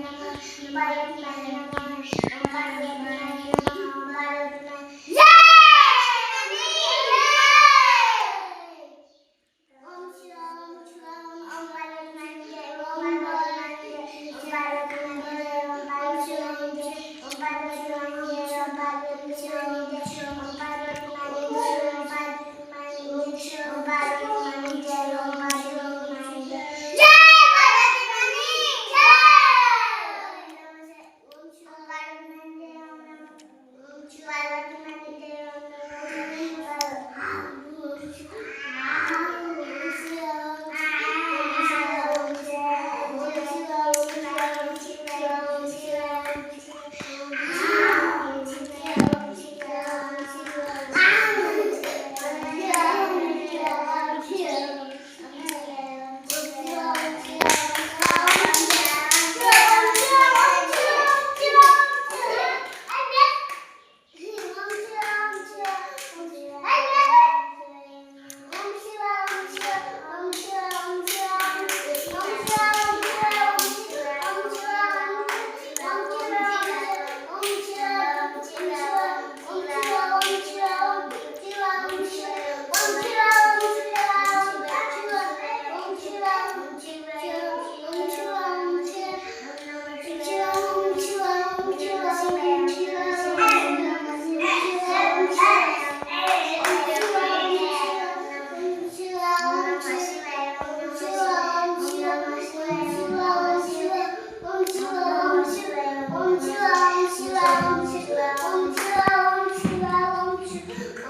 Bayram bayram şey bayram bayram bayram conseguir.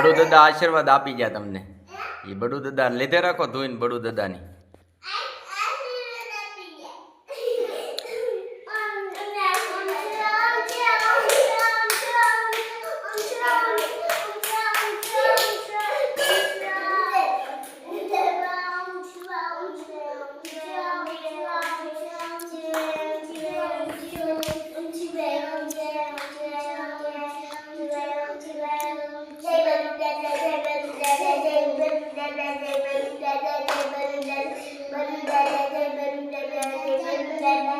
બડુ દાદા આશીર્વાદ આપી ગયા તમને. એ બડુ દાદા લીધે રાખો ધોઈને બડુ દાદાની Bye.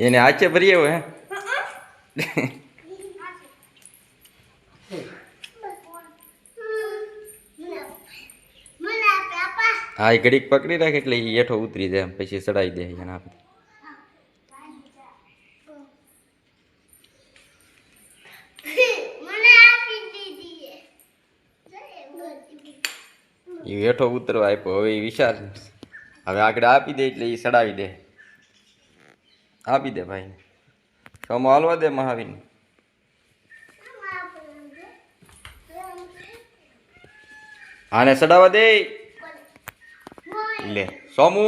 એને આચે ભરી આવ્યો હે. હા, એ ઘડીક પકડી રાખે એટલે એ હેઠો ઉતરી જાય, પછી ચડાવી દે એને આપણે એ હેઠો ઉતરવા આપ્યો, હવે એ વિશાળ હવે આગળ આપી દે એટલે એ ચડાવી દે. આપી દે ભાઈ સોમો હાલવા દે મહાવીર આને સડાવા દે. લે સોમુ.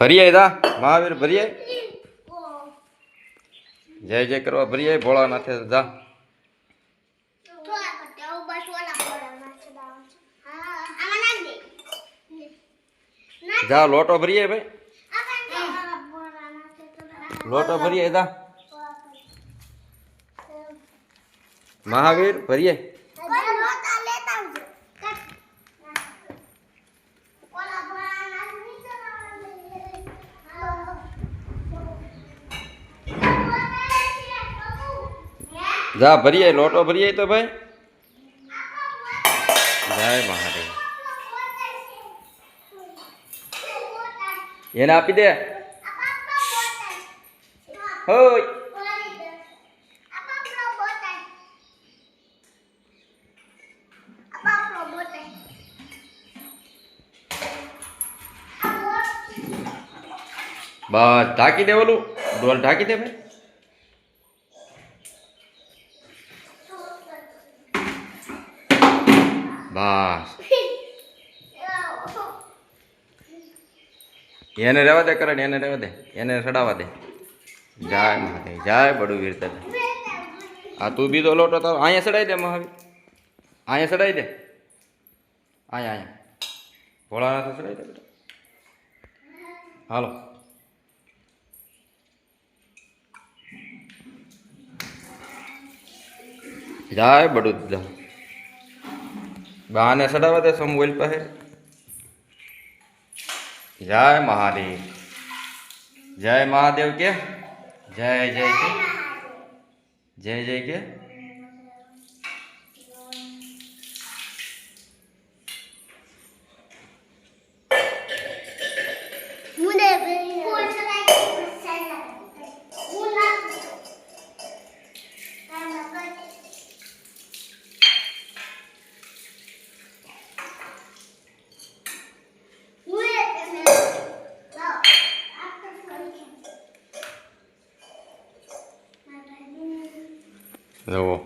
ભરીએ દા મહાવીર ભરીએ જય જય કરવા ભરીએ, ભોળાનાથે જા. જા, લોટો ભરીએ ભાઈ. લોટો ભરીએ દા મહાવીર, ભરીએ. જા, ભરીએ, લોટો ભરીએ તો ભાઈ. જય મહાદેવ. એને આપી દે. હોય. બસ, ઢાંકી દે ઓલું. ડોલ ઢાંકી દે ભાઈ બસ એને રહેવા દે, કરે એને રહેવા દે. એને સડાવા દે. જય મહાદેવ, જય બડું વીર દાદા આ તું બીજો લોટો તો અહીંયા સડાઈ દે મહાવીર. અહીંયા સડાઈ દે. અહીંયા અહીંયા. ભોળાનાથ સડાઈ દે બેટા. હાલો. જાય બડું દાદા બાને સડાવા દે સમવેલ પાસે જય મહાદેવ. જય મહાદેવ કે? જય જય કે? જય જય કે? જુઓ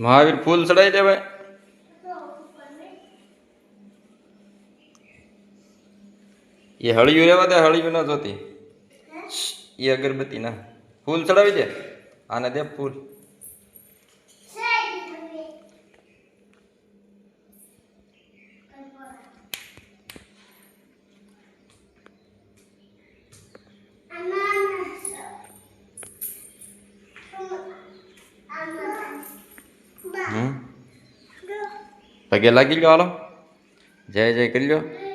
મહાવીર ફૂલ ચડાવી દેવાય એ હળિયું રહેવા દે હળિયું ના જોતી. એ અગરબત્તી ના ફૂલ ચડાવી દે. આને દે ફૂલ. પગે લાગી લો હાલો. જય જય કરી લો